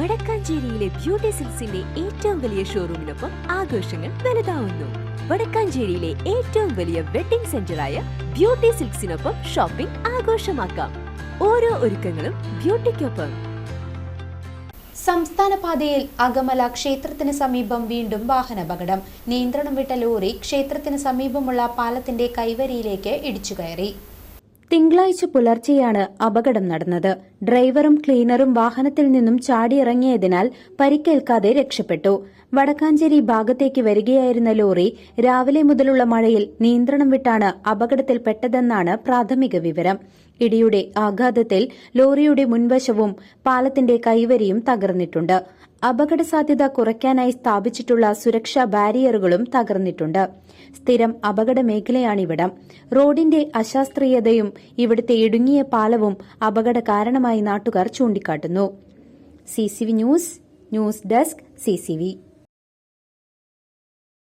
വടക്കാഞ്ചേരിയിലെ beauty സിൽസിന്റെ ഏറ്റവും വലിയ ഷോറൂമിനൊപ്പം ആഘോഷങ്ങൾ വലുതാവുന്നു. വടക്കാഞ്ചേരിയിലെ ഏറ്റവും വലിയ വെഡിംഗ് സെന്ററായ ബ്യൂട്ടി സിൽക്സിനൊപ്പം ഷോപ്പിംഗ് ആഘോഷമാക്കാം. ഓരോ ഒരുക്കങ്ങളും ബ്യൂട്ടിക്കൊപ്പം സംസ്ഥാന പാതയിൽ അകമല ക്ഷേത്രത്തിന് സമീപം വീണ്ടും വാഹനാപകടം. നിയന്ത്രണം വിട്ട ലോറി ക്ഷേത്രത്തിന് സമീപമുള്ള പാലത്തിന്റെ കൈവരിയിലേക്ക് ഇടിച്ചുകയറി തിങ്കളാഴ്ച പുലർച്ചെയാണ് അപകടം നടന്നത്. ഡ്രൈവറും ക്ലീനറും വാഹനത്തിൽ നിന്നും ചാടിയിറങ്ങിയതിനാൽ പരിക്കേൽക്കാതെ രക്ഷപ്പെട്ടു. വടക്കാഞ്ചേരി ഭാഗത്തേക്ക് വരികയായിരുന്ന ലോറി രാവിലെ മുതലുള്ള മഴയിൽ നിയന്ത്രണം വിട്ടാണ് അപകടത്തിൽപ്പെട്ടതെന്നാണ് പ്രാഥമിക വിവരം. ഇടിയുടെ ആഘാതത്തിൽ ലോറിയുടെ മുൻവശവും പാലത്തിന്റെ കൈവരിയും തകർന്നിട്ടുണ്ട്. അപകട സാധ്യത കുറയ്ക്കാനായി സ്ഥാപിച്ചിട്ടുള്ള സുരക്ഷാ ബാരിയറുകളും തകർന്നിട്ടുണ്ട്. സ്ഥിരം അപകട മേഖലയാണിവിടം റോഡിന്റെ അശാസ്ത്രീയതയും ഇവിടുത്തെ ഇടുങ്ങിയ പാലവും അപകട കാരണമായി നാട്ടുകാർ ചൂണ്ടിക്കാട്ടുന്നു. C news news desk C